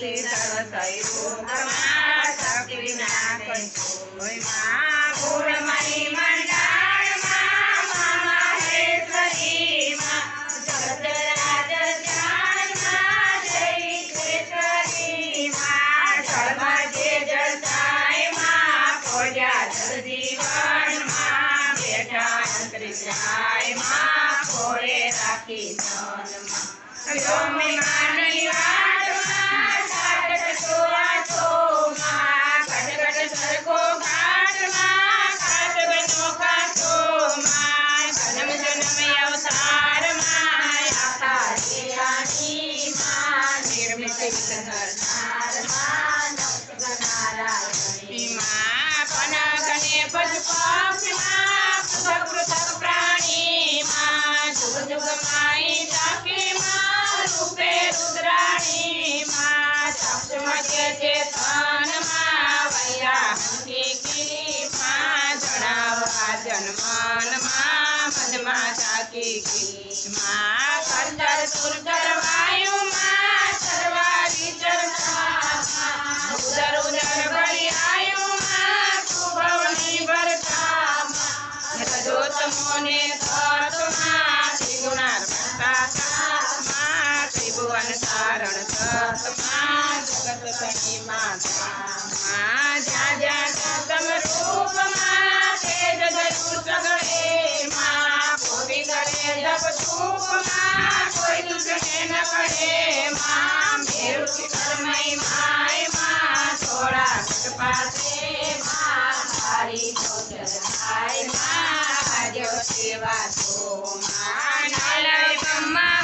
से सर्वसैको हमारा शक्ति बिना कैको माँ पूर्णमणि मंडार माँ महेश्वरी माँ जगत राज जान माँ जय केसरी माँ धर्म जे जताय माँ पूजा जल जीवन माँ बेटा अंतरिजाय माँ कोरे राखी धन माँ योम माने દેહાનીમાં નિર્મિત વિઘ્નહરનારમાં નારાયણીમાં પનગને પદપક્ષમાં પૃથક પૃથક પ્રાણીમાં જુગ જુગ માઈ કરે જપ કોઈ દુસરે ન કરે માં મેરુચિ કર્મય માયમાં થોડા પાસે માં તારી ગોચર થાયમાં સેવા તો માં નાલય બ્રહ્મા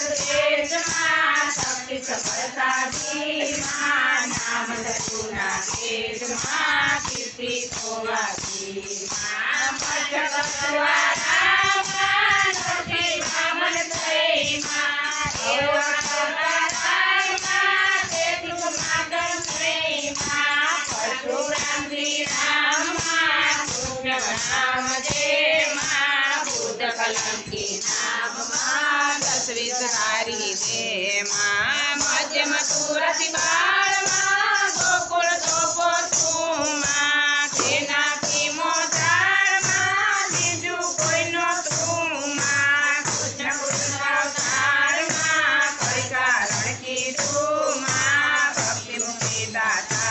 सर्वेश माँ सफलता दी माँ नाम लखुना तेज माँ कीर्ति होगा दी माँ पट बसवारा माँ सबकी बामन तय माँ देवा करवारा माँ तेतु मागम तय माँ परशुराम जी राम माँ सुन राम जय माँ बुद्ध कलम की नाम माँ श्रीसहारी माँ मध्य मथुरा माँ गोकुल तोपो तुमा तेना की मोतार कोई नो तुमा कुछ न कुछ माँ कोई कारण की तुमा भक्ति मुक्ति दाता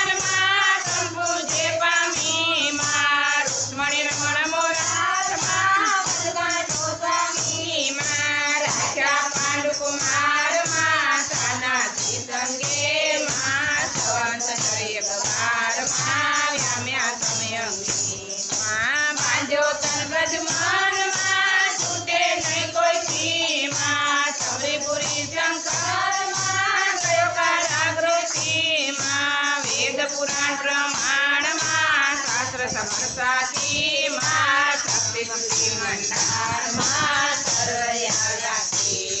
બ્રહ્માંડમાં શાસ્ત્ર સમરસાતી માં શક્તિ શક્તિ મંડારમાં સર્વયા વ્યાસી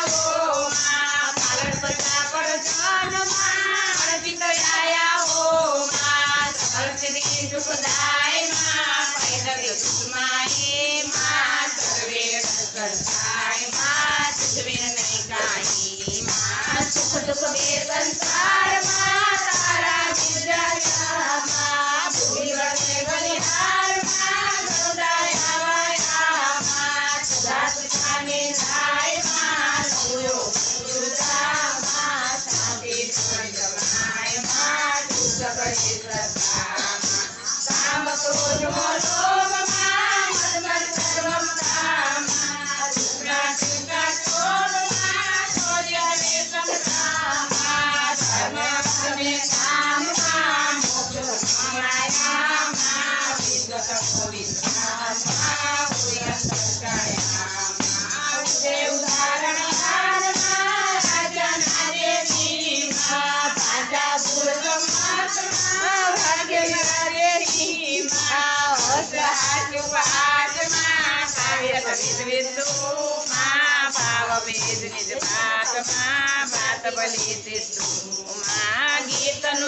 Shivaji Sama, Pava Vedu Nidhapa Sama, Bhata Bali Sama, Gita Nu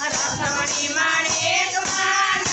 રસણી માણે તુમાર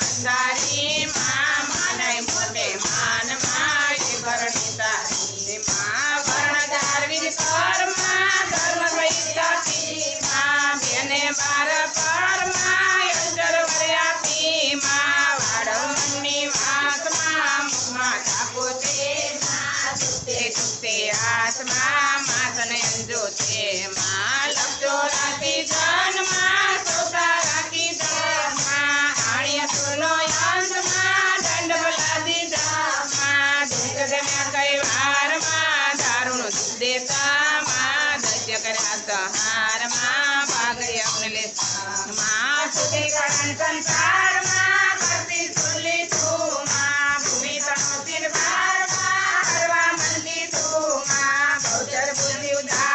passarinho. ભૂમિ તણોતીર બારમાં કરવા મંદિર તો માં ભૌચર બુદ્ધિ ઉદાર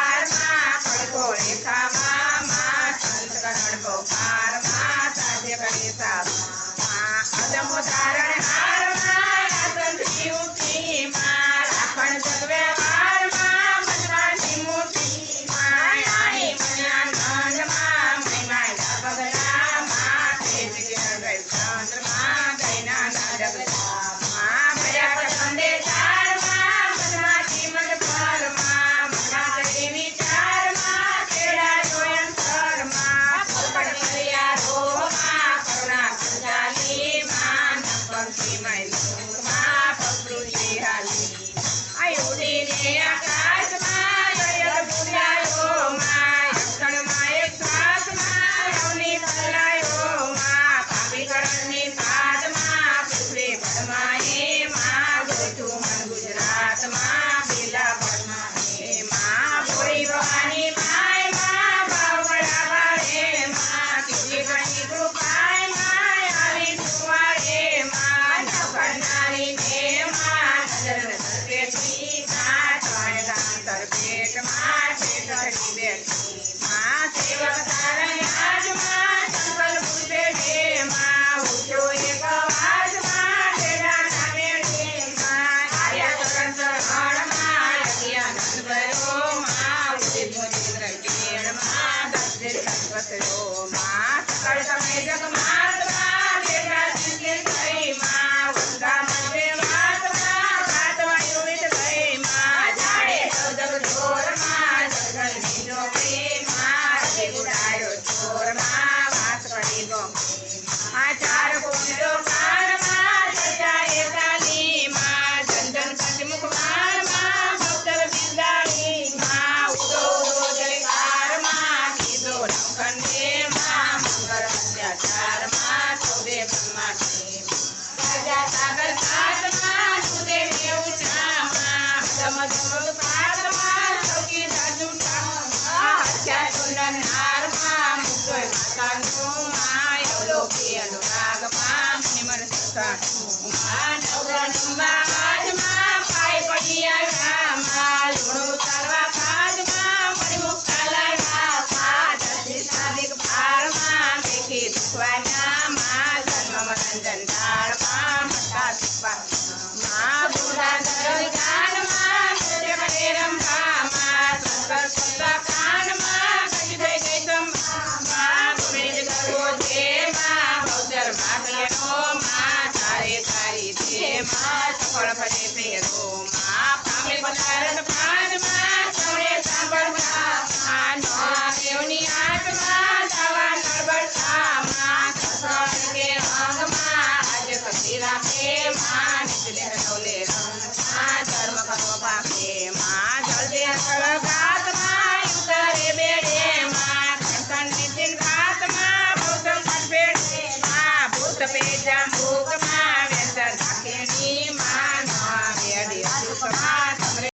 Tony Agama.